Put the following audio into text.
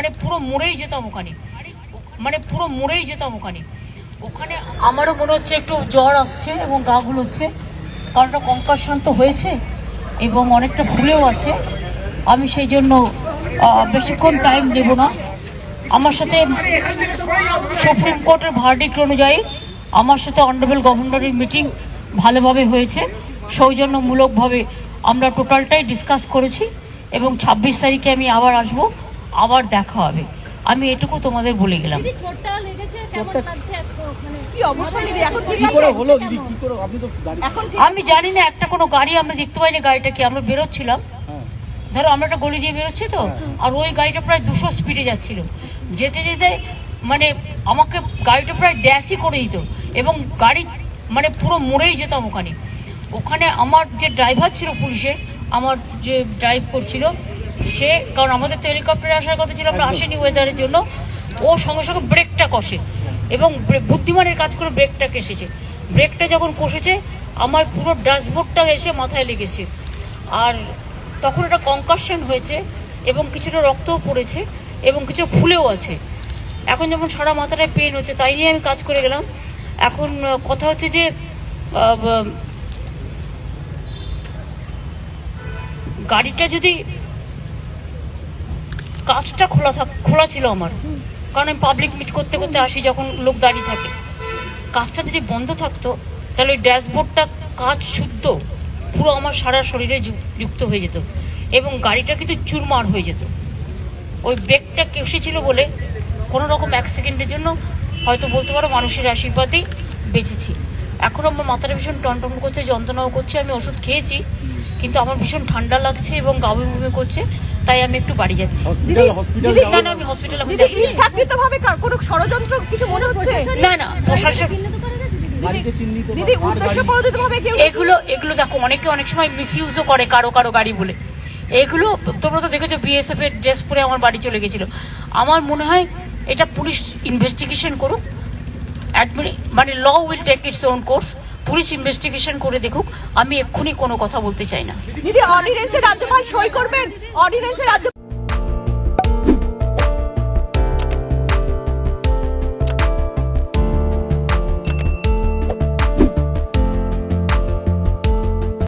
মানে পুরো মরেই যেতাম ওখানে। মানে পুরো মরেই যেতাম ওখানে। ওখানে আমারও মনে হচ্ছে একটু জ্বর আসছে এবং গা গুলোচ্ছে কারণ একটা কঙ্কাশন তো হয়েছে এবং অনেকটা ফুলেও আছে। আমি সেই জন্য বেশিক্ষণ টাইম নেব না। আমার সাথে সুপ্রিম কোর্টের ভার্ডিক্ট অনুযায়ী আমার সাথে অনারেবল গভর্নরের মিটিং ভালোভাবে হয়েছে। সৌজন্যমূলকভাবে আমরা টোটালটাই ডিসকাস করেছি এবং ছাব্বিশ তারিখে আমি আবার আসব। আবার দেখা হবে। আমি এটুকু তোমাদের বলে গেলাম। দিদি চোটটা লেগেছে কেমন লাগছে এখন ওখানে কি অবস্থা দিদি? এখন ঠিক কি আছে করে হলো দিদি? কি করে আপনি তো দাঁড়িয়ে এখন ঠিক আমি জানি না একটা কোনো গাড়ি আমরা দেখতে পাইনি গাড়িটা কি আমরা বেরোচ্ছিলাম? হ্যাঁ। ধরো আমরা একটা গলি দিয়ে বেরোচ্ছি তো আর ওই গাড়িটা প্রায় দুশো স্পিডে যাচ্ছিল। যেতে যেতে মানে আমাকে গাড়িটা প্রায় ড্যাশই করে দিত এবং গাড়ি মানে পুরো মরেই যেতাম ওখানে। ওখানে আমার যে ড্রাইভার ছিল পুলিশের আমার যে ড্রাইভ করছিল সে কারণ আমাদের তো হেলিকপ্টারে আসার কথা ছিল আমরা আসেনি ওয়েদারের জন্য। ও সঙ্গে সঙ্গে ব্রেকটা কষে। এবং বুদ্ধিমানের কাজ করে ব্রেকটা কেসেছে। ব্রেকটা যখন কষেছে আমার পুরো ড্যাশবোর্ডটা এসে মাথায় লেগেছে। আর তখন একটা কনকাশন হয়েছে এবং কিছুটা রক্তও পড়েছে এবং কিছু ফুলেও আছে। এখন যেমন সারা মাথাটায় পেন হচ্ছে তাই নিয়ে আমি কাজ করে গেলাম। এখন কথা হচ্ছে যে গাড়িটা যদি কাজটা খোলা থাক খোলা ছিল আমার। কারণ আমি পাবলিক মিট করতে করতে আসি যখন লোক দাঁড়িয়ে থাকে। কাজটা যদি বন্ধ থাকতো, তাহলে ওই ড্যাশবোর্ডটা কাজ শুদ্ধ, পুরো আমার সারা শরীরে যুক্ত হয়ে যেত এবং গাড়িটা কিন্তু চুরমার হয়ে যেত। ওই ব্রেকটা কেসেছিল বলে কোনো রকম এক সেকেন্ডের জন্য হয়তো বলতে পারো মানুষের আশীর্বাদেই বেঁচেছি। এখন আমার মাথাটা ভীষণ টনটন করছে, যন্ত্রণাও করছে, আমি ওষুধ খেয়েছি। কিন্তু আমার ভীষণ ঠান্ডা লাগছে এবং গাবি বুমি করছে তাই আমি একটু বাড়ি যাচ্ছি। না না আমি হসপিটালে দিদি ইচ্ছাকৃত ভাবে কোনো ষড়যন্ত্র কিছু মনে হচ্ছে? না না প্রশাসন এগুলো এগুলো দেখো অনেকে অনেক সময় মিসইউজও করে কারও কারও গাড়ি বলে। এগুলো তোমরা তো দেখেছ বিএসএফ এর ড্রেস পরে আমার বাড়ি চলে গেছিল। আমার মনে হয় এটা পুলিশ ইনভেস্টিগেশন করুক। মানে law will take its own course police investigation করে দেখুক, আমি এক্ষুনি কোনো কথা বলতে চাই না। দিদি অর্ডিনেন্সে রাজ্যপাল সই করবেন? অর্ডিনেন্সে রাজ্য